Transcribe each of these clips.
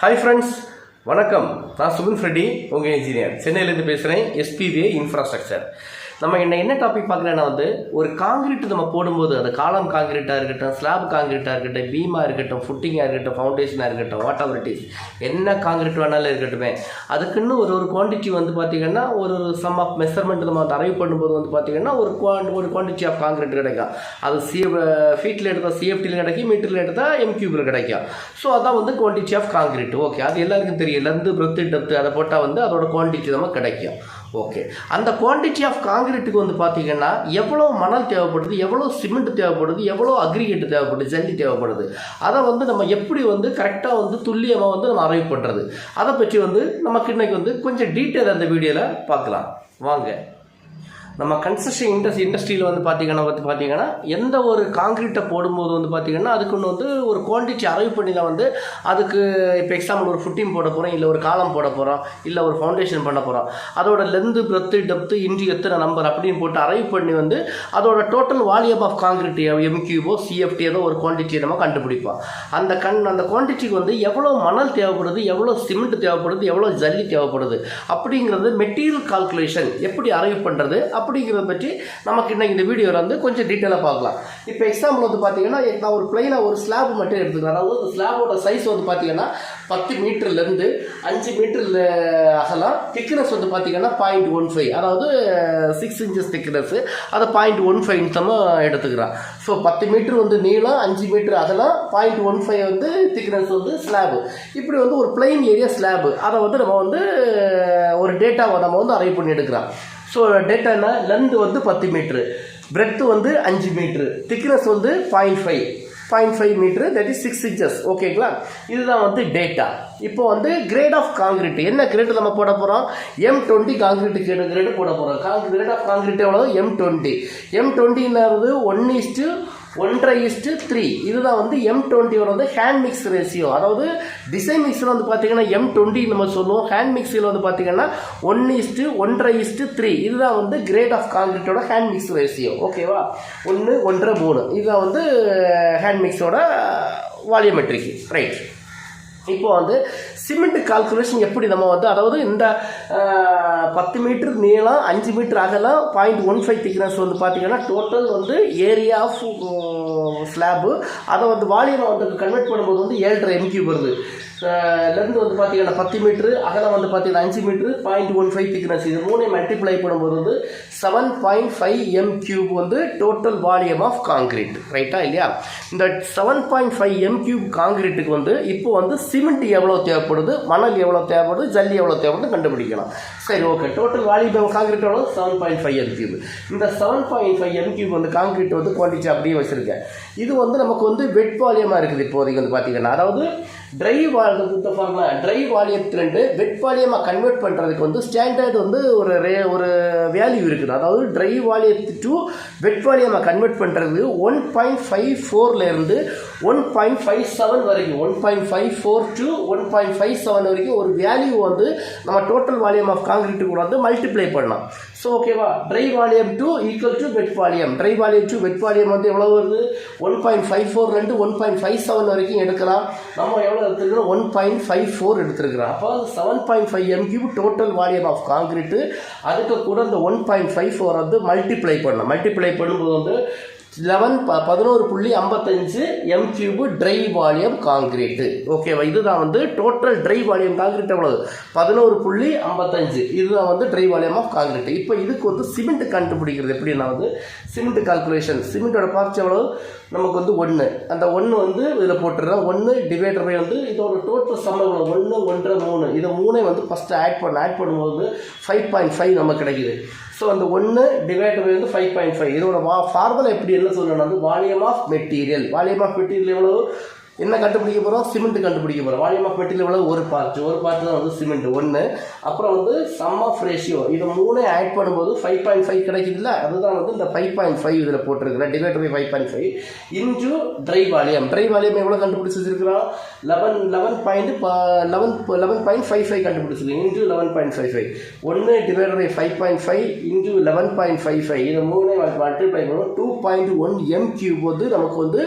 Hi friends வணக்கம். நான் Subin Freddy உங்கள் இன்ஜினியர் சென்னையிலேருந்து பேசுகிறேன் எஸ்பிபிஐ இன்ஃப்ராஸ்ட்ரக்சர் நம்ம என்ன என்ன டாபிக் பார்க்கலன்னா வந்து ஒரு காங்கிரீட் நம்ம போடும்போது அது காலம் காங்கிரீட்டாக இருக்கட்டும் ஸ்லாப் காங்கிரீட்டாக இருக்கட்டும் பீமாக இருக்கட்டும் ஃபுட்டிங்காக இருக்கட்டும் ஃபவுண்டேஷனாக இருக்கட்டும் வாட் எவர் இட் இஸ் என்ன காங்கிரீட் வேணாலும் இருக்கட்டுமே. அதுக்குன்னு ஒரு ஒரு குவான்டிட்டி வந்து பார்த்தீங்கன்னா ஒரு ஒரு சம் ஆஃப் மெஷர்மெண்ட் நம்ம வந்து அரைவ் பண்ணும்போது வந்து பார்த்தீங்கன்னா ஒரு குவான் ஒரு குவான்டிட்டி ஆஃப் காங்கிரீட் கிடைக்கும். அது சி ஃபீட்டில் எடுத்தால் சிஎஃப்டியில் கிடைக்கும் மீட்டரில் எடுத்தால் எம்கியூபில் கிடைக்கும். ஸோ அதான் வந்து குவான்டிட்டி ஆஃப் காங்கிரீட் ஓகே அது எல்லாருக்கும் தெரியும். லெந்து பிரத்து டெப்த்து அதை போட்டால் வந்து அதோட குவான்டிட்டி நம்ம கிடைக்கும். ஓகே அந்த குவான்டிட்டி ஆஃப் காங்கிரீட்டுக்கு வந்து பார்த்தீங்கன்னா எவ்வளோ மணல் தேவைப்படுது எவ்வளோ சிமெண்ட் தேவைப்படுது எவ்வளோ அக்ரிகேட் தேவைப்படுது ஜல்லி தேவைப்படுது. அதை வந்து நம்ம எப்படி வந்து கரெக்டாக வந்து துல்லியமாக வந்து நம்ம அரைவ் பண்ணுறது அதை பற்றி வந்து நமக்கு இன்னைக்கு வந்து கொஞ்சம் டீட்டெயில் அந்த வீடியோவில் பார்க்கலாம். வாங்க. நம்ம கன்ஸ்ட்ரக்ஷன் இண்டஸ்ட் இண்டஸ்ட்ரியில் வந்து பார்த்தீங்கன்னா வந்து பார்த்தீங்கன்னா எந்த ஒரு காங்கிரீட்டை போடும்போது வந்து பார்த்திங்கன்னா அதுக்குன்னு வந்து ஒரு குவான்டிட்டி அரைவ் பண்ணி தான் வந்து அதுக்கு இப்போ எக்ஸாம்பிள் ஒரு ஃபுட்டிங் போட போகிறோம் இல்லை ஒரு காலம் போட போகிறோம் இல்லை ஒரு ஃபவுண்டேஷன் பண்ண போகிறோம் அதோட லென்த்து பிரத்து டெப்த்து இன்ட்ரி எத்தனை நம்பர் அப்படின்னு போட்டு அரைவ் பண்ணி வந்து அதோட டோட்டல் வால்யூம் ஆஃப் காங்கிரீட் எம்கியூபோ சிஎஃப்டி ஏதோ ஒரு குவான்டிட்டியை நம்ம கண்டுபிடிப்போம். அந்த கண் அந்த குவான்டிட்டிக்கு வந்து எவ்வளோ மணல் தேவைப்படுது எவ்வளோ சிமெண்ட் தேவைப்படுது எவ்வளோ ஜல்லி தேவைப்படுது அப்படிங்கிறது மெட்டீரியல் கால்குலேஷன் எப்படி அரைவ் பண்ணுறது அப்படிங்கிறத பற்றி நமக்கு இன்னைக்கு இந்த வீடியோவில் வந்து கொஞ்சம் டீட்டெயிலாக பார்க்கலாம். இப்போ எக்ஸாம்பிள் வந்து பார்த்தீங்கன்னா நான் ஒரு பிளைனாக ஒரு ஸ்லாப் மட்டும் எடுத்துக்கிறேன். அதாவது அந்த ஸ்லாபோட சைஸ் வந்து பார்த்தீங்கன்னா பத்து மீட்டர்லேருந்து அஞ்சு மீட்டரில் அகலாம். திக்னஸ் வந்து பார்த்தீங்கன்னா பாயிண்ட் ஒன் ஃபைவ் அதாவது சிக்ஸ் இன்ச்சஸ் திக்னஸ் அதை பாயிண்ட் ஒன் ஃபைவ் இன்ச்சமாக எடுத்துக்கிறான் ஸோ பத்து மீட்ரு வந்து நீளம் அஞ்சு மீட்ரு அதெல்லாம் பாயிண்ட் ஒன் ஃபைவ் வந்து திக்னஸ் வந்து ஸ்லாபு இப்படி வந்து ஒரு பிளைன் ஏரியா ஸ்லாபு அதை வந்து நம்ம வந்து ஒரு டேட்டாவை நம்ம வந்து அரைவ் பண்ணி எடுக்கிறோம். ஸோ டேட்டானா லென்த் வந்து பத்து மீட்ரு பிரெத்து வந்து அஞ்சு மீட்ரு திக்னஸ் வந்து point five point five metre that is six inches ஓகேங்களா இதுதான் வந்து டேட்டா இப்போ வந்து கிரேட் ஆஃப் காங்கிரீட் என்ன கிரேட் நம்ம போட போகிறோம் எம் டுவெண்ட்டி காங்கிரீட் கிரேடு போட போகிறோம் கிரேட் ஆஃப் காங்கிரீட் எவ்வளோ எம் டுவெண்ட்டி எம் டுவெண்ட்டிங்கிறது ஒன் இஸ்ட்டு ஒன்றரை இஸ்ட்டு த்ரீ இதுதான் வந்து எம் டுவெண்ட்டியோட வந்து ஹேண்ட் மிக்ஸ் ரேஷியோ அதாவது டிசைன் மிக்ஸில் வந்து பார்த்தீங்கன்னா எம் டுவெண்ட்டி நம்ம சொல்லுவோம். ஹேண்ட் மிக்ஸில் வந்து பார்த்தீங்கன்னா ஒன் இஸ்ட்டு ஒன்றரை இஸ்ட்டு த்ரீ இதுதான் வந்து கிரேட் ஆஃப் காங்கிரீட்டோட ஹேண்ட் மிக்ஸ் ரேஷியோ ஓகேவா ஒன்று ஒன்றரை மூணு. இதுதான் வந்து ஹேண்ட் மிக்ஸோட வால்யூமெட்ரிக் ரைட் இப்போ வந்து சிமெண்ட் கால்குலேஷன் எப்படி நம்ம வந்து அதாவது இந்த பத்து மீட்டர் நீளம் அஞ்சு மீட்டர் அகலம் பாயிண்ட் ஒன் ஃபைவ் திக்னஸ் வந்து பார்த்திங்கன்னா டோட்டல் வந்து ஏரியா ஆஃப் ஸ்லாபு அதை வந்து வால்யூமை வந்து கன்வெர்ட் பண்ணும்போது வந்து ஏழரை எம்கியூ வருது. லென்த் வந்து பார்த்தீங்கன்னா பத்து மீட்ரு அகலம் வந்து பார்த்தீங்கன்னா அஞ்சு metre point one five thickness இது மூணு மல்டிப்ளை பண்ணும்போது வந்து seven point five M cube வந்து டோட்டல் வால்யூம் ஆஃப் காங்கிரீட் ரைட்டா இல்லையா? இந்த seven point five M cube காங்கிரீட்டுக்கு வந்து இப்போ வந்து சிமெண்ட் எவ்வளோ தேவைப்படும்? தேவைப்படுது மணல் எவ்வளோ தேவைப்படுது ஜல்லி எவ்வளோ தேவைப்படுது கண்டுபிடிக்கலாம். சரி okay total volume of concrete எவ்வளோ seven point five M cube இந்த seven point five M cube வந்து காங்கிரீட் வந்து குவாலிட்டி அப்படியே வச்சுருக்கேன். இது வந்து நமக்கு வந்து வெட் வால்யூமாக இருக்குது இப்போதைக்கு வந்து பார்த்தீங்கன்னா அதாவது ட்ரை வால்யூம் ட்ரை வால்யூம்லேருந்து வெட் வால்யூமாக கன்வெர்ட் பண்ணுறதுக்கு வந்து ஸ்டாண்டர்ட் வந்து ஒரு ரே ஒரு வேல்யூ இருக்குது. அதாவது ட்ரை வால்யூம் டு வெட் வால்யூமாக கன்வெர்ட் பண்ணுறது ஒன் பாயிண்ட் ஃபைவ் ஃபோர்லேருந்து ஒன் பாயிண்ட் ஃபைவ் செவன் வரைக்கும். One point five four to one point five seven வரைக்கும் ஒரு வேல்யூ வந்து நம்ம டோட்டல் வால்யூம் ஆஃப் காங்கிரீட்டு கூட வந்து மல்டிப்ளை பண்ணலாம். ஸோ ஓகேவா dry volume to equal to wet volume dry volume to wet volume வந்து எவ்வளோ வருது? ஒன் பாயிண்ட் ஃபைவ் ஃபோர்லேருந்து ஒன் பாயிண்ட் ஃபைவ் செவன் வரைக்கும் எடுக்கலாம். நம்ம எவ்வளோ எடுத்துருக்கிறோம்? ஒன் பாயிண்ட் ஃபைவ் ஃபோர் எடுத்துருக்கிறோம். அப்போ seven point five M cube total volume of concrete அதுக்கு கூட இந்த ஒன் பாயிண்ட் ஃபைவ் ஃபோர் வந்து மல்டிப்ளை பண்ணணும். மல்டிப்ளை பண்ணும்போது வந்து லெவன் ப பதினோரு புள்ளி ஐம்பத்தஞ்சு M cube dry volume concrete ஓகேவா இதுதான் வந்து டோட்டல் ட்ரை வால்யூம் காங்கிரீட் எவ்வளவு? பதினோரு புள்ளி ஐம்பத்தஞ்சு. இதுதான் வந்து ட்ரை வால்யூம் ஆஃப் காங்கிரீட் இப்போ இதுக்கு வந்து சிமெண்ட் கண்டுபிடிக்கிறது எப்படின்னா வந்து சிமெண்ட் கால்குலேஷன் சிமெண்ட்டோட பார்ட்ஸ் எவ்வளவு? நமக்கு வந்து ஒன்று அந்த ஒன்று வந்து இதில் போட்டுடுறோம் ஒன்று டிவைடர் பை வந்து இதோட டோட்டல் சம் எவ்வளோ ஒன்று ஒன்றரை மூணு. இதை மூணே வந்து ஃபஸ்ட்டு ஆட் பண்ண ஆட் பண்ணும்போது ஃபைவ் பாயிண்ட் ஃபைவ் நமக்கு கிடைக்குது. ஸோ அந்த ஒன்று டிவைட் பை வந்து ஃபைவ் பாயிண்ட் ஃபைவ் இதோட வா ஃபார்முலா எப்படி என்ன சொல்லணும்னா வந்து volume of material volume of material எவ்வளோ என்ன கண்டுபிடிக்க போகிறோம் சிமெண்ட் கண்டுபிடிக்க போகிறோம் வால்யூம் ஆஃப் மெட்டீரியல் எவ்வளோ ஒரு பார்ட் ஒரு பார்ட் தான் வந்து சிமெண்ட். ஒன்று அப்புறம் வந்து சம் ஆஃப் ரேஷியோ இது மூணே ஆட் பண்ணும்போது ஃபைவ் பாயிண்ட் ஃபைவ் கிடைக்குதுல்ல? அதுதான் வந்து இந்த ஃபைவ் பாயிண்ட் ஃபைவ் இதில் போட்டிருக்கிறேன். Divide by five point five into dry volume dry volume எவ்வளோ கண்டுபிடிச்சி வச்சிருக்கிறோம் eleven eleven point eleven eleven point five five கண்டுபிடிச்சிருக்கு into eleven point five five ஒன்று divide by five point five into eleven point five five இது மூணு multiply பண்ணுவோம் two point one M cube வந்து நமக்கு வந்து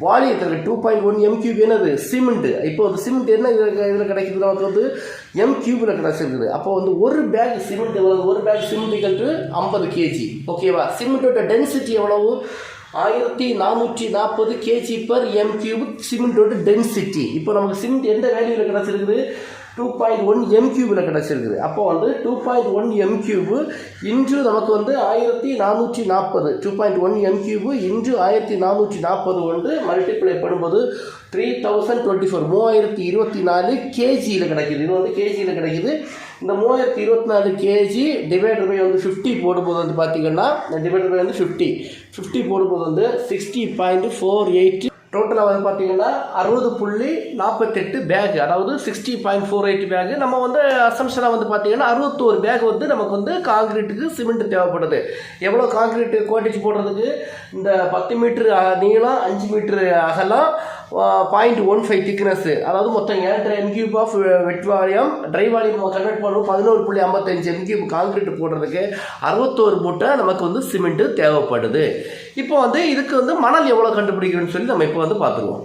வாலியத்தில் two point one M cube என்னது? Cement. இப்போ வந்து சிமெண்ட் என்ன இதில் இதில் கிடைக்குது? நமக்கு வந்து எம் கியூபில் கிடச்சிருக்குது அப்போ வந்து ஒரு பேக் சிமெண்ட் எவ்வளவு? ஒரு பேக் சிமெண்ட் கட்டு ஐம்பது கேஜி ஓகேவா சிமெண்ட்டோட டென்சிட்டி எவ்வளவு? ஆயிரத்தி நானூற்றி நாற்பது கேஜி பர் எம் கியூப் சிமெண்ட்டோட டென்சிட்டி இப்போ நமக்கு சிமெண்ட் எந்த வேல்யூவில் கிடச்சிருக்குது? டூ பாயிண்ட் ஒன் எம் கியூபில் கிடச்சிருக்குது. அப்போ வந்து two point one M cube இன்று நமக்கு வந்து ஆயிரத்தி நானூற்றி நாற்பது. Two point one M cube இன்று ஆயிரத்தி நானூற்றி நாற்பது வந்து மல்டிப்ளை பண்ணும்போது த்ரீ தௌசண்ட் டுவெண்ட்டி ஃபோர் மூவாயிரத்தி இருபத்தி நாலு கேஜியில் கிடைக்கிது. இது வந்து கேஜியில் கிடைக்கிது. இந்த மூவாயிரத்தி இருபத்தி நாலு கேஜி டிவைடர் பை வந்து ஃபிஃப்டி போடும்போது வந்து பார்த்திங்கன்னா டிவைடர் பை வந்து ஃபிஃப்டி ஃபிஃப்டி போடும்போது வந்து சிக்ஸ்டி பாயிண்ட் ஃபோர் எயிட் டோட்டலாக வந்து பார்த்தீங்கன்னா அறுபது புள்ளி நாற்பத்தெட்டு பேக் அதாவது sixty point four eight bag நம்ம வந்து அசம்ஷனாக வந்து பார்த்தீங்கன்னா அறுபத்தோரு பேக் வந்து நமக்கு வந்து காங்கிரீட்டுக்கு சிமெண்ட் தேவைப்படுது. எவ்வளோ காங்கிரீட் கோட்டேஜ் போடுறதுக்கு? இந்த பத்து மீட்ரு நீளம் அஞ்சு மீட்ரு அகலம் பாயிண்ட் ஒன் ஃபைவ் திக்னஸ் அதாவது மொத்தம் ஏழரை M cube of wet volume dry volume convert பண்ணுவோம். பதினோரு புள்ளி ஐம்பத்தஞ்சு எம்கியூப் காங்கிரீட் போடுறதுக்கு அறுபத்தோரு மூட்டை நமக்கு வந்து சிமெண்ட்டு தேவைப்படுது. இப்போ வந்து இதுக்கு வந்து மணல் எவ்வளோ கண்டுபிடிக்கணும்னு சொல்லி நம்ம இப்போ வந்து பார்த்துருவோம்.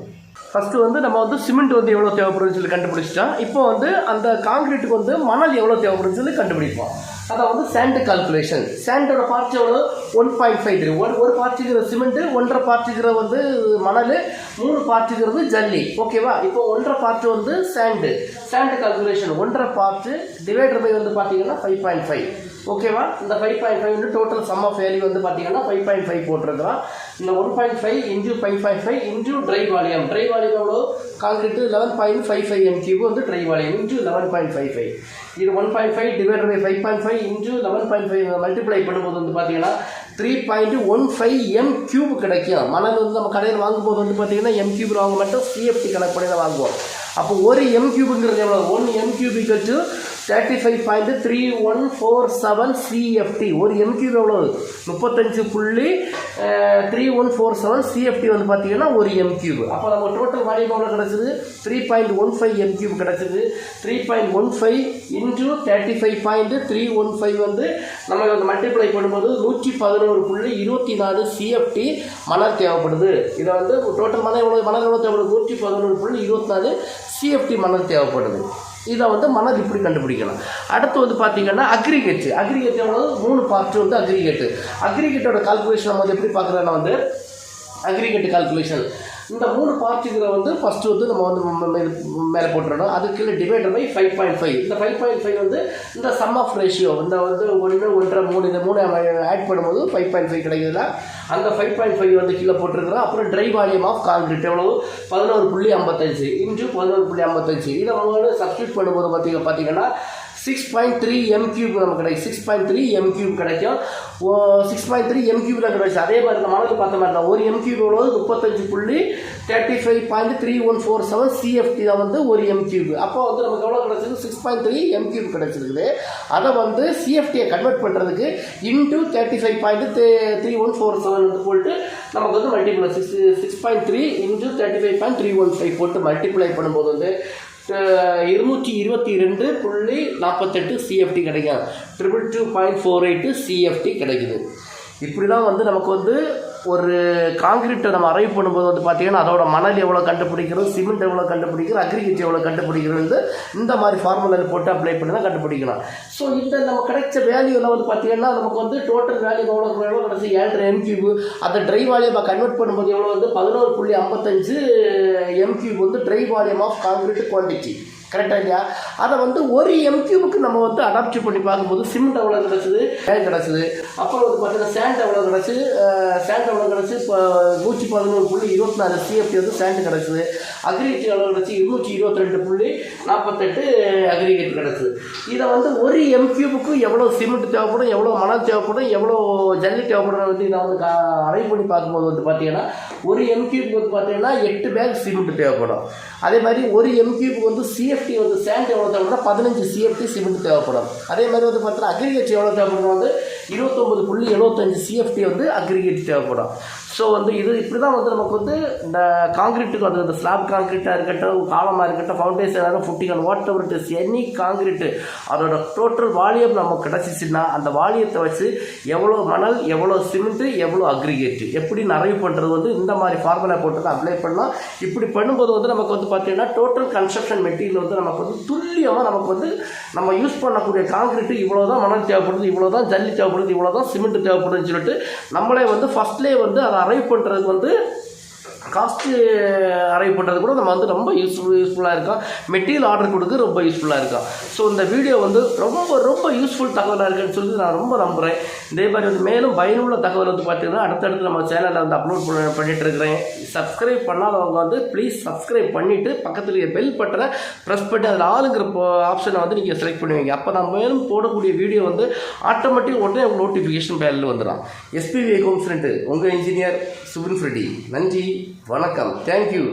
ஃபஸ்ட்டு வந்து நம்ம வந்து சிமெண்ட் வந்து எவ்வளோ தேவைப்படுதுன்னு சொல்லி கண்டுபிடிச்சிட்டோம். இப்போ வந்து அந்த காங்கிரீட்டுக்கு வந்து மணல் எவ்வளோ தேவைப்படுதுன்னு சொல்லி கண்டுபிடிப்போம். அதாவது வந்து சாண்ட் கால்குலேஷன் சாண்டோட பார்ட்ஸ் எவ்வளோ one point five three one ஒரு பார்ட்டிக்கிற சிமெண்ட்டு ஒன்றரை பார்ட்டிக்கிற வந்து மணல் மூணு பார்ட்டிக்கிறது ஜல்லி. ஓகேவா இப்போ ஒன்றரை பார்ட் வந்து சாண்டு சாண்ட் கால்குலேஷன் ஒன்றரை பார்ட்டு டிவைடர் பை வந்து பார்த்தீங்கன்னா ஃபைவ் பாயிண்ட் ஃபைவ் ஓகேவா? இந்த ஃபைவ் பாயிண்ட் ஃபைவ் வந்து டோட்டல் சம் ஆஃப் வேல்யூ வந்து பார்த்தீங்கன்னா ஃபைவ் பாயிண்ட் ஃபைவ் போட்டிருக்கிறோம் இந்த one point five into five point five into dry volume dry volume எவ்வளோ concrete eleven point five five M cube வந்து dry volume into eleven point five five இது one point five divide by five point five into eleven point five multiply பண்ணும்போது வந்து பார்த்தீங்கன்னா three point one five M cube கிடைக்கும். மணல் வந்து நம்ம கடையில் வாங்கும்போது வந்து பார்த்தீங்கன்னா எம் கியூப் வாங்க மட்டும். சிஎஃப்டி கணக்கு பண்ணி தான் வாங்குவோம். அப்போ ஒரு எம் கியூபுங்கிறது எவ்வளோ one M cube equal to thirty five point three one four seven CFT ஒரு எம் எவ்வளவு? எவ்வளோ முப்பத்தஞ்சு புள்ளி three one four seven CFT வந்து பார்த்தீங்கன்னா ஒரு எம்கியூப் அப்போ நம்ம டோட்டல் வால்யூம் எவ்வளோ கிடச்சிது? Three point one five M கிடச்சிது. Three point one five into thirty five point three one five வந்து நம்ம வந்து மல்டிப்ளை பண்ணும்போது நூற்றி பதினோரு புள்ளி இருபத்தி நாலு சிஎஃப்டி மலர் தேவைப்படுது. இதை வந்து டோட்டல் மலர் எவ்வளோ மலர் எவ்வளோ தேவைப்படுது? நூற்றி பதினோரு புள்ளி இருபத்தி நாலு சிஎஃப்டி மணல் தேவைப்படுது. இதை வந்து மணல் இப்படி கண்டுபிடிக்கலாம். அடுத்து வந்து பார்த்தீங்கன்னா அக்ரிகேட் அக்ரிகேட் எவ்வளோ மூணு பார்ட் வந்து அக்ரிகேட் அக்ரிகேட்டோட கால்குலேஷன் நம்ம வந்து எப்படி பார்க்குறோன்னா வந்து அக்ரிகேட் கால்குலேஷன் இந்த மூணு பார்ட்டிகளை வந்து ஃபஸ்ட்டு வந்து நம்ம வந்து ம- மேலே போட்டுறணும். அதுக்குள்ள divided by five point five இந்த ஃபைவ் பாயிண்ட் ஃபைவ் வந்து இந்த சம் ஆஃப் ரேஷியோ இந்த வந்து ஒன்று ஒன்றரை மூணு இந்த மூணு ஆட் பண்ணும்போது ஃபைவ் பாயிண்ட் ஃபைவ் கிடைக்குதுல அந்த ஃபைவ் பாயிண்ட் ஃபைவ் வந்து கீழே போட்டிருக்கிறோம். அப்புறம் ட்ரை வால்யூம் ஆஃப் கான்கிரீட் எவ்வளவு? பதினோரு புள்ளி ஐம்பத்தஞ்சு. இன்ச்சு பதினோரு புள்ளி ஐம்பத்தஞ்சு. இதை அவங்க வந்து சப்ஸ்டியூட் பண்ணும்போது பார்த்தீங்க பார்த்தீங்கன்னா six point three M cube நமக்கு கிடைக்கும். Six point three M cube கிடைக்கும். Six point three M cube தான் கிடைச்சு அதே மாதிரி இந்த மணலுக்கு பார்த்த மாதிரி தான். ஒரு எம் கியூப் எவ்வளோ முப்பத்தஞ்சு புள்ளி thirty five point three one four seven CFT தான் வந்து ஒரு எம் கியூப் அப்போ வந்து நமக்கு எவ்வளோ கிடச்சிருக்கு? Six point three M cube கிடச்சிருக்குது. அதை வந்து சிஎஃப்டியை கன்வெர்ட் பண்ணுறதுக்கு into thirty five point three one four seven வந்து போட்டு நமக்கு வந்து multiply six six point three into thirty five point three one five போட்டு மல்டிப்ளை பண்ணும்போது வந்து இருநூற்றி இருபத்தி ரெண்டு புள்ளி நாற்பத்தெட்டு சிஎஃப்டி கிடைக்கும் triple two point four eight CFT கிடைக்குது. இப்படி தான் வந்து நமக்கு வந்து ஒரு காங்கிரீட்டை நம்ம அரைவ் பண்ணும்போது வந்து பார்த்தீங்கன்னா அதோட மணல் எவ்வளோ கண்டுபிடிக்கிறோம் சிமெண்ட் எவ்வளோ கண்டுபிடிக்கிறோம் அக்ரிகல்ச்சர் எவ்வளோ கண்டுபிடிக்கிறது இந்த மாதிரி ஃபார்முலாவில் போட்டு அப்ளை பண்ணி தான் கண்டுபிடிக்கலாம். ஸோ இந்த நம்ம கிடைச்ச வேல்யூவில் வந்து பார்த்தீங்கன்னா நமக்கு வந்து டோட்டல் வேல்யூ எவ்வளோ எவ்வளோ கிடச்சி? ஏழரை எம்கியூப் அந்த ட்ரை வால்யூமை கன்வெர்ட் பண்ணும்போது எவ்வளோ வந்து? பதினோரு புள்ளி ஐம்பத்தஞ்சு எம்கியூப் வந்து dry volume of concrete quantity கரெக்டாக இல்லையா? அதை வந்து ஒரு எம்கியூபுக்கு நம்ம வந்து அடாப்ட் பண்ணி பார்க்கும்போது சிமெண்ட் எவ்வளோ கிடச்சிது சேண்ட் கிடச்சிது? அப்புறம் வந்து பார்த்தீங்கன்னா சேண்ட் எவ்வளோ கிடச்சி சேண்ட் எவ்வளோ கிடச்சி இப்போ நூற்றி பதினோரு புள்ளி இருபத்தி நாலு சிஎஃப்டி வந்து சேண்ட் கிடச்சிது. அக்ரிகேட் எவ்வளோ கிடச்சி இருநூற்றி இருபத்தி ரெண்டு புள்ளி நாற்பத்தெட்டு அக்ரிகேட் கிடச்சிது. இதை வந்து ஒரு எம்கியூபுக்கு எவ்வளோ சிமெண்ட் தேவைப்படும் எவ்வளோ மணல் தேவைப்படும் எவ்வளோ ஜல்லி தேவைப்படும் வந்து இதை வந்து அரைவ் பண்ணி பார்க்கும்போது வந்து பார்த்தீங்கன்னா ஒரு எம்கியூபுக்கு வந்து பார்த்தீங்கன்னா எட்டு பேக் சிமெண்ட் தேவைப்படும். அதே மாதிரி ஒரு எம்கியூபுக்கு வந்து சிஎஃப் சிஎஃப்டி வந்து சேண்ட் எவ்வளோ தேவைப்படும் பதினஞ்சு சிஎஃப்டி சிமெண்ட் தேவைப்படும். அதே மாதிரி வந்து பார்த்தீங்கன்னா அக்ரிகேட் எவ்வளோ தேவைப்படும் வந்து இருபத்தொம்பது புள்ளி எழுபத்தஞ்சு சிஎஃப்டி வந்து அக்ரிகேட் தேவைப்படும். ஸோ வந்து இது இப்படி தான் வந்து நமக்கு வந்து இந்த காங்கிரீட்டுக்கு வந்து இந்த ஸ்லாப் காங்கிரீட்டாக இருக்கட்டும் காலமாக இருக்கட்டும் ஃபவுண்டேஷனாக footing whatever it is any concrete அதோட டோட்டல் வால்யூம் நமக்கு கிடச்சிச்சுன்னா அந்த வால்யூத்தை வச்சு எவ்வளோ மணல் எவ்வளோ சிமெண்ட்டு எவ்வளோ அக்ரிகேட்டு எப்படி நிறைவு பண்ணுறது வந்து இந்த மாதிரி ஃபார்முலா போட்டு அப்ளை பண்ணலாம். இப்படி பண்ணும்போது வந்து நமக்கு வந்து பார்த்திங்கன்னா டோட்டல் கன்ஸ்ட்ரக்ஷன் மெட்டீரியல் வந்து நமக்கு வந்து துல்லியமாக நமக்கு வந்து நம்ம யூஸ் பண்ணக்கூடிய காங்கிரீட்டு இவ்வளோ தான் மணல் தேவைப்படுது இவ்வளோ தான் ஜல்லி தேவைப்படுது இவ்வளோ தான் சிமெண்ட் தேவைப்படுதுன்னு சொல்லிட்டு நம்மளே வந்து ஃபஸ்ட்லேயே வந்து அதை அரைவ் பண்ணுறது வந்து காஸ்ட்டு அரைவ் பண்ணுறது கூட நம்ம வந்து ரொம்ப யூஸ்ஃபுல் யூஸ்ஃபுல்லாக இருக்கும். மெட்டீரியல் ஆர்டர் கொடுக்க ரொம்ப யூஸ்ஃபுல்லாக இருக்கும். ஸோ இந்த வீடியோ வந்து ரொம்ப ரொம்ப யூஸ்ஃபுல் தகவலாக இருக்குன்னு சொல்லி நான் ரொம்ப நம்புகிறேன் இதே மாதிரி வந்து மேலும் பயனுள்ள தகவல் வந்து பார்த்திங்கன்னா அடுத்தடுத்து நம்ம சேனலில் வந்து அப்லோட் பண்ண பண்ணிட்டு இருக்கிறேன். சப்ஸ்கிரைப் பண்ணாதவங்க வந்து ப்ளீஸ் சப்ஸ்கிரைப் பண்ணிவிட்டு பக்கத்தில் பெல் பட்டனை ப்ரெஸ் பண்ணி அதில் ஆளுங்கிற ஆப்ஷனை வந்து நீங்கள் செலக்ட் பண்ணுவீங்க அப்போ நான் மேலும் போடக்கூடிய வீடியோ வந்து ஆட்டோமேட்டிக் உடனே உங்களுக்கு நோட்டிஃபிகேஷன் பேரில் வந்துடும் எஸ்பிவி ஹோம் ஃப்ரெண்டு உங்கள் இன்ஜினியர் சுபின் ஃப்ரெடி நன்றி. வணக்கம். Thank you